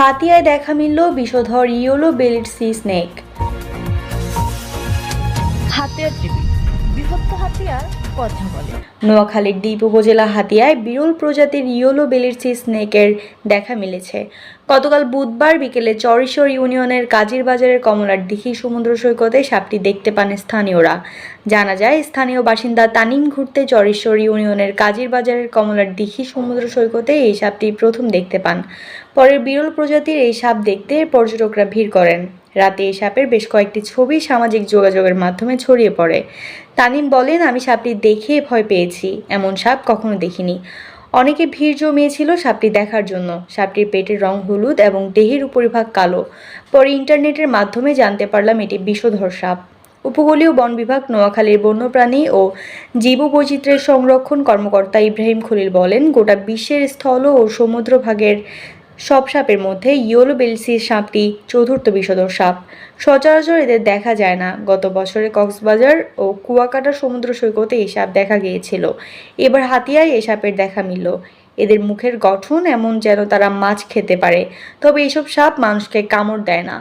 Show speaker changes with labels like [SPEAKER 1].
[SPEAKER 1] হাতিয়ায় দেখা মিলল বিষধর ইয়োলো বেলিড সি স্নেক।
[SPEAKER 2] হাতিয়ার টিভি।
[SPEAKER 1] নোয়াখালীর দ্বীপ উপজেলা হাতিয়ায় বিরল প্রজাতির ইয়োলো বেলিরসি স্নেকের দেখা মিলেছে। গতকাল বুধবার বিকেলে চরেশ্বর ইউনিয়নের কাজির বাজারের কমলার দিঘি সমুদ্র সৈকতে সাপটি দেখতে পান স্থানীয়রা। জানা যায়, স্থানীয় বাসিন্দা তানিম ঘুরতে চরেশ্বর ইউনিয়নের কাজির বাজারের কমলার দিঘি সমুদ্র সৈকতে এই সাপটি প্রথম দেখতে পান। পরে বিরল প্রজাতির এই সাপ দেখতে পর্যটকরা ভিড় করেন। রাতে এই সাপের বেশ কয়েকটি ছবি সামাজিক যোগাযোগের মাধ্যমে ছড়িয়ে পড়ে। তানিম বলেন, আমি সাপটি দেখে ভয় পেয়েছি। এমন সাপ কখনো দেখিনি। অনেকে ভিড় জমিয়েছিল সাপটি দেখার জন্য। সাপটির পেটের রং হলুদ এবং দেহের উপরিভাগ কালো। পরে ইন্টারনেটের মাধ্যমে জানতে পারলাম এটি বিষধর সাপ। উপকূলীয় বন বিভাগ নোয়াখালীর বন্যপ্রাণী ও জীববৈচিত্র্যের সংরক্ষণ কর্মকর্তা ইব্রাহিম খলিল বলেন, গোটা বিশ্বের স্থল ও সমুদ্রভাগের সব সাপের মধ্যে ইয়োলো বেলসি সাপটি চতুর্থ বিষধর সাপ। সচরাচর এদের দেখা যায় না। গত বছরে কক্সবাজার ও কুয়াকাটা সমুদ্র সৈকতে এই সাপ দেখা গিয়েছিল। এবার হাতিয়ায় এই সাপের দেখা মিলল। এদের মুখের গঠন এমন যেন তারা মাছ খেতে পারে। তবে এইসব সাপ মানুষকে কামড় দেয় না।